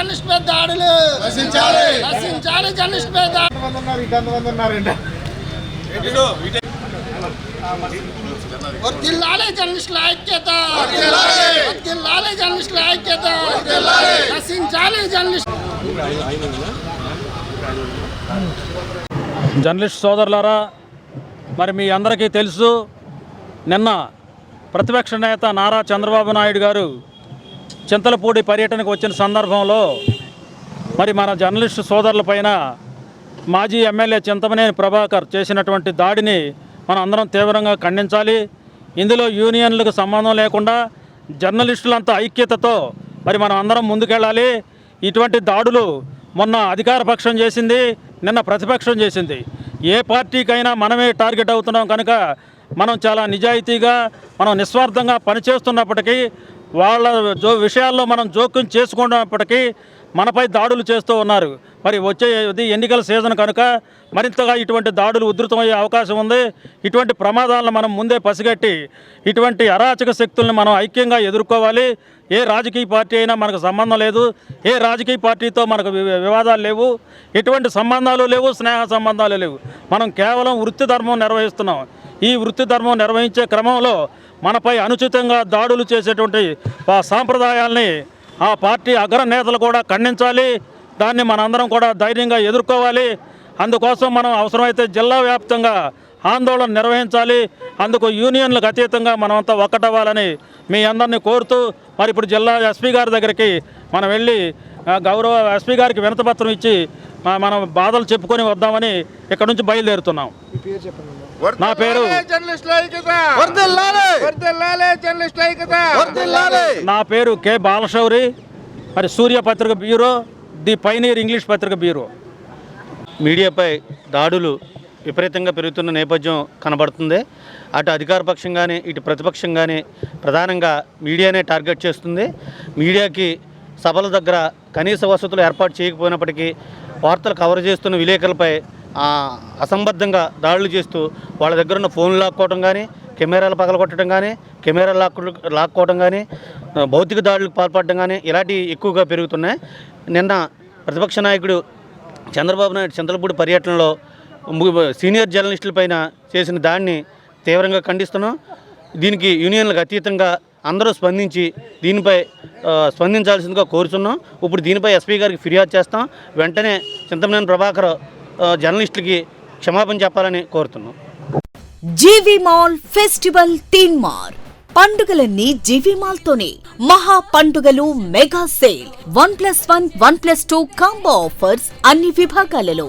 నశించాలి నశించాలి జర్నలిస్ట్ మీద వర్దిల్లాలి జర్నలిస్టుల ఐక్యత. వర్దిల్లాలి జర్నలిస్టుల ఐక్యత. నశించాలి జర్నలిస్ట్ జర్నలిస్ట్ సోదరులారా మరి మీ అందరికీ తెలుసు నిన్న ప్రతిపక్ష నేత నారా చంద్రబాబు నాయుడు గారు చింతలపూడి పర్యటనకు వచ్చిన సందర్భంలో మరి మన జర్నలిస్టు సోదరుల పైన మాజీ ఎమ్మెల్యే చింతమనేని ప్రభాకర్ చేసినటువంటి దాడిని మనం అందరం తీవ్రంగా ఖండించాలి. ఇందులో యూనియన్లకు సంబంధం లేకుండా జర్నలిస్టులంతా ఐక్యతతో మరి మనం అందరం ముందుకెళ్ళాలి. ఇటువంటి దాడులు మొన్న అధికార పక్షం చేసింది నిన్న ప్రతిపక్షం చేసింది. ఏ పార్టీకైనా మనమే టార్గెట్ అవుతున్నాం కనుక మనం చాలా నిజాయితీగా మనం నిస్వార్థంగా పనిచేస్తున్నప్పటికీ వాళ్ళ జో విషయాల్లో మనం జోక్యం చేసుకున్నప్పటికీ మనపై దాడులు చేస్తూ ఉన్నారు. మరి వచ్చే ఇది ఎన్నికల సీజన్ కనుక మరింతగా ఇటువంటి దాడులు ఉధృతమయ్యే అవకాశం ఉంది. ఇటువంటి ప్రమాదాలను మనం ముందే పసిగట్టి ఇటువంటి అరాచక శక్తుల్ని మనం ఐక్యంగా ఎదుర్కోవాలి. ఏ రాజకీయ పార్టీ అయినా మనకు సంబంధం లేదు. ఏ రాజకీయ పార్టీతో మనకు వి- వివాదాలు లేవు. ఎటువంటి సంబంధాలు లేవు స్నేహ సంబంధాలు లేవు. మనం కేవలం వృత్తి ధర్మం నిర్వహిస్తున్నాం. ఈ వృత్తి ధర్మం నిర్వహించే క్రమంలో మనపై అనుచితంగా దాడులు చేసేటువంటి ఆ సాంప్రదాయాల్ని ఆ పార్టీ అగ్ర నేతలు కూడా ఖండించాలి. దాన్ని మనందరం కూడా ధైర్యంగా ఎదుర్కోవాలి. అందుకోసం మనం అవసరమైతే జిల్లా వ్యాప్తంగా ఆందోళన నిర్వహించాలి. అందుకు యూనియన్లకు అతీతంగా మనమంతా ఒక్కటవ్వాలని మీ అందరినీ కోరుతూ మరి ఇప్పుడు జిల్లా ఎస్పీ గారి దగ్గరికి మనం వెళ్ళి గౌరవ ఎస్పీ గారికి వినతపత్రం ఇచ్చి మనం బాధలు చెప్పుకొని వద్దామని ఇక్కడ నుంచి బయలుదేరుతున్నాం. నా పేరు నా పేరు కె. బాలశౌరి మరి సూర్య పత్రిక బ్యూరో ది పైనీర్ ఇంగ్లీష్ పత్రిక బ్యూరో. మీడియాపై దాడులు విపరీతంగా పెరుగుతున్న నేపథ్యం కనబడుతుంది. అటు అధికార పక్షం కానీ ఇటు ప్రతిపక్షం కానీ ప్రధానంగా మీడియానే టార్గెట్ చేస్తుంది. మీడియాకి సభల దగ్గర కనీస వసతులు ఏర్పాటు చేయకపోయినప్పటికీ వార్తలు కవర్ చేస్తున్న విలేకరులపై అసంబద్ధంగా దాడులు చేస్తూ వాళ్ళ దగ్గర ఉన్న ఫోన్లు లాక్కోవడం కానీ కెమెరాలు పగలగొట్టడం కానీ కెమెరాలు లాక్కు లాక్కోవడం కానీ భౌతిక దాడులకు పాల్పడడం కానీ ఇలాంటివి ఎక్కువగా పెరుగుతున్నాయి. నిన్న ప్రతిపక్ష నాయకుడు చంద్రబాబు నాయుడు చంద్రపూడి పర్యటనలో సీనియర్ జర్నలిస్టుల పైన చేసిన దాడిని తీవ్రంగా ఖండిస్తున్నాం. దీనికి యూనియన్లకు అతీతంగా అందరూ స్పందించి దీనిపై స్పందించాల్సిందిగా కోరుతున్నాం ఇప్పుడు దీనిపై ఎస్పీ గారికి ఫిర్యాదు చేస్తాం. వెంటనే చింతమనేని ప్రభాకర్ జర్నలిస్టులకి క్షమాపణ చెప్పాలని కోరుతున్నాం. జీవి మాల్ ఫెస్టివల్ తీన్ మార్ పండుగలన్నీ జీవి మాల్ తోనే మహా పండుగలు mega sale. One plus one one plus two combo offers అన్ని విభాగాలలో.